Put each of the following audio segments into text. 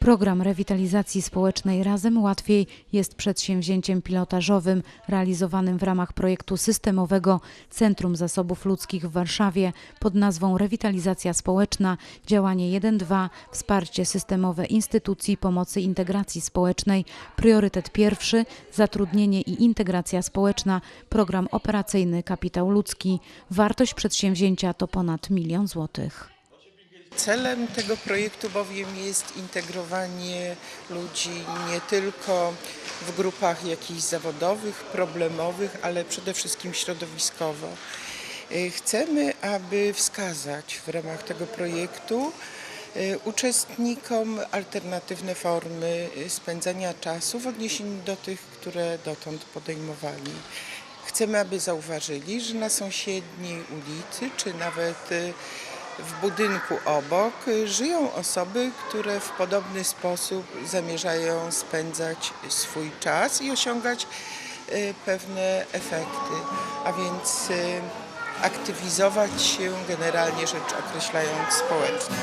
Program rewitalizacji społecznej Razem Łatwiej jest przedsięwzięciem pilotażowym realizowanym w ramach projektu systemowego Centrum Zasobów Ludzkich w Warszawie pod nazwą Rewitalizacja Społeczna, działanie 1.2, wsparcie systemowe instytucji pomocy integracji społecznej, priorytet pierwszy, zatrudnienie i integracja społeczna, program operacyjny Kapitał Ludzki. Wartość przedsięwzięcia to ponad milion złotych. Celem tego projektu bowiem jest integrowanie ludzi nie tylko w grupach jakichś zawodowych, problemowych, ale przede wszystkim środowiskowo. Y, Chcemy, aby wskazać w ramach tego projektu y, uczestnikom alternatywne formy y, spędzania czasu w odniesieniu do tych, które dotąd podejmowali. Chcemy, aby zauważyli, że na sąsiedniej ulicy, czy nawet w budynku obok żyją osoby, które w podobny sposób zamierzają spędzać swój czas i osiągać y, pewne efekty, a więc y, aktywizować się generalnie rzecz określając społecznie.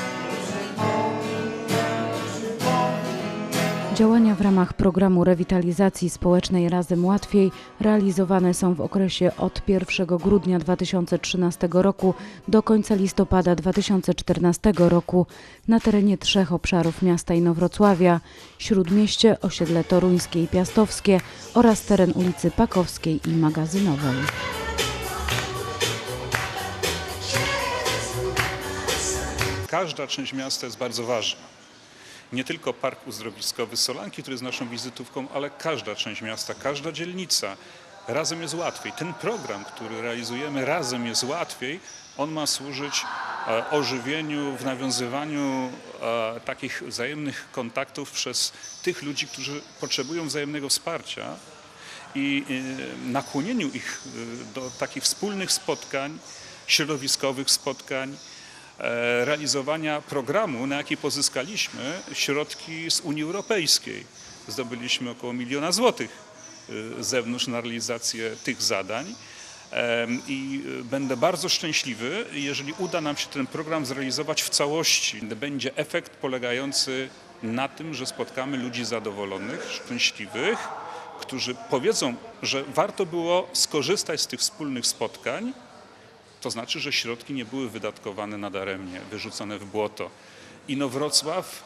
Działania w ramach programu rewitalizacji społecznej Razem Łatwiej realizowane są w okresie od 1 grudnia 2013 roku do końca listopada 2014 roku na terenie trzech obszarów miasta Inowrocławia: Śródmieście, osiedle toruńskie i piastowskie oraz teren ulicy Pakowskiej i Magazynowej. Każda część miasta jest bardzo ważna. Nie tylko park uzdrowiskowy Solanki, który jest naszą wizytówką, ale każda część miasta, każda dzielnica. Razem jest łatwiej. Ten program, który realizujemy Razem jest łatwiej, on ma służyć e, ożywieniu, w nawiązywaniu e, takich wzajemnych kontaktów przez tych ludzi, którzy potrzebują wzajemnego wsparcia i e, nakłonieniu ich do takich wspólnych spotkań, środowiskowych spotkań, realizowania programu, na jaki pozyskaliśmy środki z Unii Europejskiej. Zdobyliśmy około miliona złotych e, z zewnątrz na realizację tych zadań. Em, I e, będę bardzo szczęśliwy, jeżeli uda nam się ten program zrealizować w całości. Będzie efekt polegający na tym, że spotkamy ludzi zadowolonych, szczęśliwych, którzy powiedzą, że warto było skorzystać z tych wspólnych spotkań, to znaczy, że środki nie były wydatkowane nadaremnie, wyrzucone w błoto. Inowrocław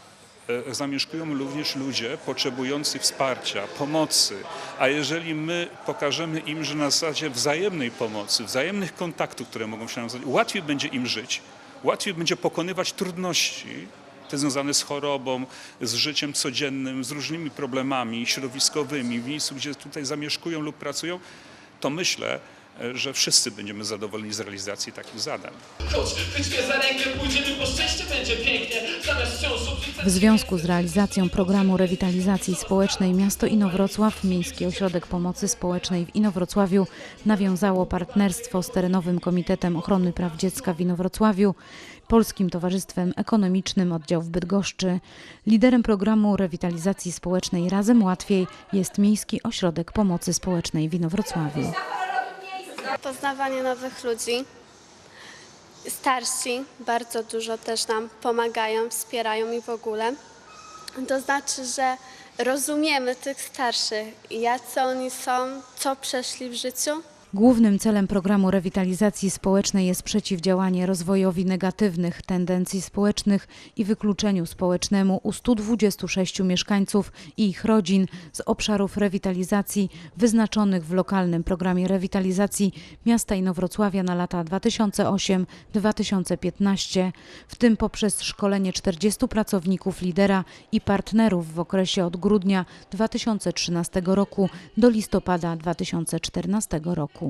e, zamieszkują również ludzie potrzebujący wsparcia, pomocy. A jeżeli my pokażemy im, że na zasadzie wzajemnej pomocy, wzajemnych kontaktów, które mogą się nawiązać, łatwiej będzie im żyć, łatwiej będzie pokonywać trudności, te związane z chorobą, z życiem codziennym, z różnymi problemami środowiskowymi w miejscu, gdzie tutaj zamieszkują lub pracują, to myślę, że wszyscy będziemy zadowoleni z realizacji takich zadań. W związku z realizacją programu rewitalizacji społecznej Miasto Inowrocław, Miejski Ośrodek Pomocy Społecznej w Inowrocławiu nawiązało partnerstwo z Terenowym Komitetem Ochrony Praw Dziecka w Inowrocławiu, Polskim Towarzystwem Ekonomicznym Oddział w Bydgoszczy. Liderem programu rewitalizacji społecznej Razem Łatwiej jest Miejski Ośrodek Pomocy Społecznej w Inowrocławiu. Poznawanie nowych ludzi. Starsi bardzo dużo też nam pomagają, wspierają i w ogóle. To znaczy, że rozumiemy tych starszych, jacy oni są, co przeszli w życiu. Głównym celem programu rewitalizacji społecznej jest przeciwdziałanie rozwojowi negatywnych tendencji społecznych i wykluczeniu społecznemu u 126 mieszkańców i ich rodzin z obszarów rewitalizacji wyznaczonych w lokalnym programie rewitalizacji miasta Inowrocławia na lata 2008-2015, w tym poprzez szkolenie 40 pracowników lidera i partnerów w okresie od grudnia 2013 roku do listopada 2014 roku.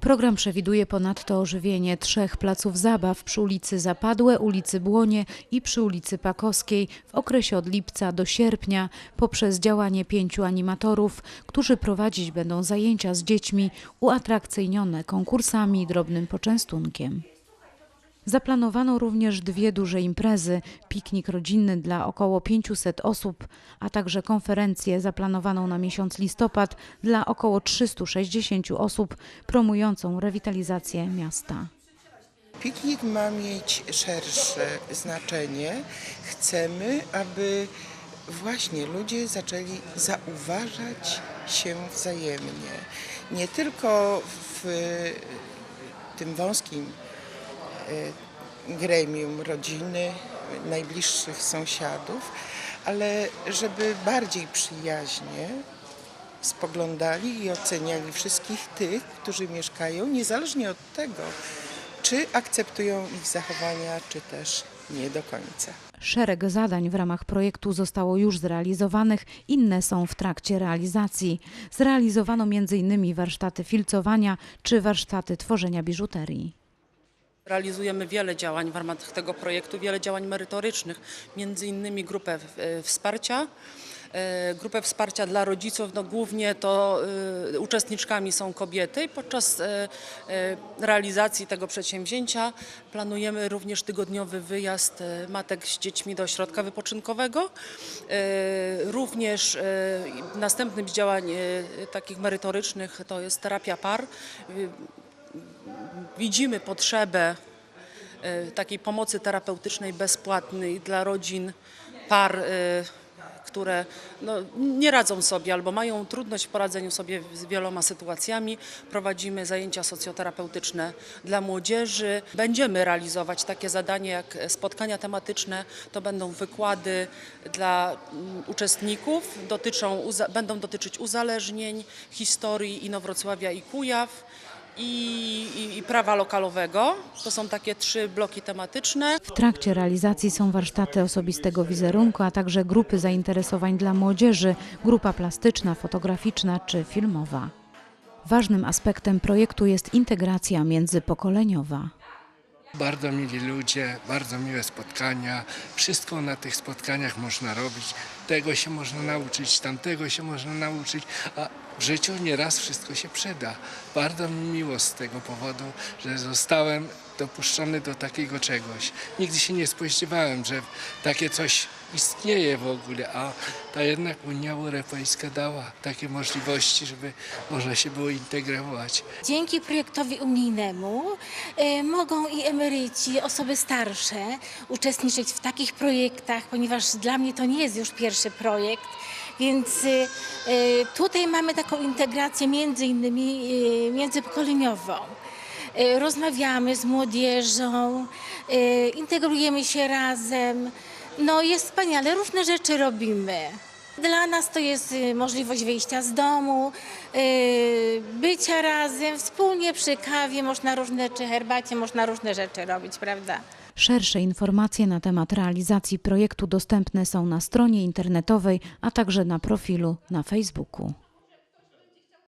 Program przewiduje ponadto ożywienie trzech placów zabaw przy ulicy Zapadłe, ulicy Błonie i przy ulicy Pakowskiej w okresie od lipca do sierpnia poprzez działanie pięciu animatorów, którzy prowadzić będą zajęcia z dziećmi uatrakcyjnione konkursami i drobnym poczęstunkiem. Zaplanowano również dwie duże imprezy, piknik rodzinny dla około 500 osób, a także konferencję zaplanowaną na miesiąc listopad dla około 360 osób promującą rewitalizację miasta. Piknik ma mieć szersze znaczenie. Chcemy, aby właśnie ludzie zaczęli zauważać się wzajemnie. Nie tylko w tym wąskim gremium rodziny, najbliższych sąsiadów, ale żeby bardziej przyjaźnie spoglądali i oceniali wszystkich tych, którzy mieszkają, niezależnie od tego, czy akceptują ich zachowania, czy też nie do końca. Szereg zadań w ramach projektu zostało już zrealizowanych, inne są w trakcie realizacji. Zrealizowano m.in. warsztaty filcowania czy warsztaty tworzenia biżuterii. Realizujemy wiele działań w ramach tego projektu, wiele działań merytorycznych, między innymi grupę e, wsparcia. e, Grupę wsparcia dla rodziców, no głównie to e, uczestniczkami są kobiety i podczas realizacji tego przedsięwzięcia planujemy również tygodniowy wyjazd matek z dziećmi do ośrodka wypoczynkowego. Również następnym z działań takich merytorycznych to jest terapia par. Widzimy potrzebę e, takiej pomocy terapeutycznej bezpłatnej dla rodzin, par, e, które no, nie radzą sobie albo mają trudność w poradzeniu sobie z wieloma sytuacjami. Prowadzimy zajęcia socjoterapeutyczne dla młodzieży. Będziemy realizować takie zadania jak spotkania tematyczne. To będą wykłady dla mm, uczestników, dotyczą, będą dotyczyć uzależnień, historii Inowrocławia i Kujaw i, i, i prawa lokalowego. To są takie trzy bloki tematyczne. W trakcie realizacji są warsztaty osobistego wizerunku, a także grupy zainteresowań dla młodzieży, grupa plastyczna, fotograficzna czy filmowa. Ważnym aspektem projektu jest integracja międzypokoleniowa. Bardzo mili ludzie, bardzo miłe spotkania. Wszystko na tych spotkaniach można robić. Tego się można nauczyć, tamtego się można nauczyć, a w życiu nieraz wszystko się przyda. Bardzo mi miło z tego powodu, że zostałem dopuszczony do takiego czegoś. Nigdy się nie spodziewałem, że takie coś istnieje w ogóle, a ta jednak Unia Europejska dała takie możliwości, żeby można się było integrować. Dzięki projektowi unijnemu y, mogą i emeryci, osoby starsze uczestniczyć w takich projektach, ponieważ dla mnie to nie jest już pierwszy projekt, więc y, y, tutaj mamy taką integrację między innymi y, międzypokoleniową. Rozmawiamy z młodzieżą, integrujemy się razem. No jest wspaniale, różne rzeczy robimy. Dla nas to jest możliwość wyjścia z domu, bycia razem, wspólnie przy kawie, można różne, czy herbacie, można różne rzeczy robić, prawda? Szersze informacje na temat realizacji projektu dostępne są na stronie internetowej, a także na profilu na Facebooku.